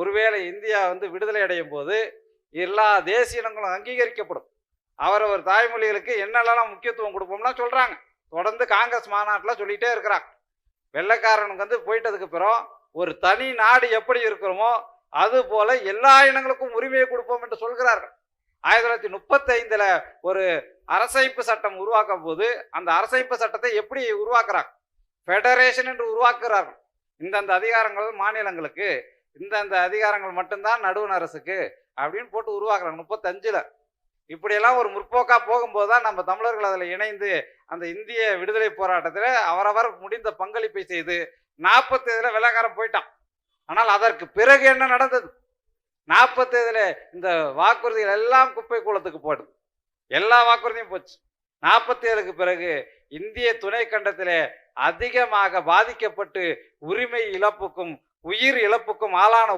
ஒருவேளை இந்தியா வந்து விடுதலை அடையும் போது எல்லா தேசிய இனங்களும் அங்கீகரிக்கப்படும். அவரவர் தாய்மொழிகளுக்கு என்னெல்லாம் முக்கியத்துவம் கொடுப்போம்னா சொல்கிறாங்க தொடர்ந்து காங்கிரஸ் மாநாட்டில் சொல்லிகிட்டே இருக்கிறாங்க. வெள்ளைக்காரனுக்கு வந்து போயிட்டதுக்கு பிறகு ஒரு தனி நாடு எப்படி இருக்கிறோமோ அது போல எல்லா இனங்களுக்கும் உரிமையை கொடுப்போம் என்று சொல்கிறார்கள். ஆயிரத்தி தொள்ளாயிரத்தி முப்பத்தைந்தில் ஒரு அரசமைப்பு சட்டம் உருவாக்கும் போது அந்த அரசமைப்பு சட்டத்தை எப்படி உருவாக்குறாங்க? ஃபெடரேஷன் என்று உருவாக்குறார்கள் இந்தந்த அதிகாரங்கள் மாநிலங்களுக்கு இந்தந்த அதிகாரங்கள் மட்டும்தான் நடுவண் அரசுக்கு அப்படின்னு போட்டு உருவாக்குறாங்க. முப்பத்தஞ்சில். இப்படியெல்லாம் ஒரு முற்போக்கா போகும்போது தான் நம்ம தமிழர்கள் அதில் இணைந்து அந்த இந்திய விடுதலை போராட்டத்தில் அவரவர் முடிந்த பங்களிப்பை செய்து நாற்பத்தேதில் விலகாரம் போயிட்டான். ஆனால் அதற்கு பிறகு என்ன நடந்தது? நாற்பத்தேதில் இந்த வாக்குறுதிகள் எல்லாம் குப்பை கூலத்துக்கு போடுது எல்லா வாக்குறுதியும் போச்சு. நாற்பத்தி ஏழுக்கு பிறகு இந்திய துணை கண்டத்திலே அதிகமாக பாதிக்கப்பட்டு உரிமை இழப்புக்கும் உயிர் இழப்புக்கும் ஆளான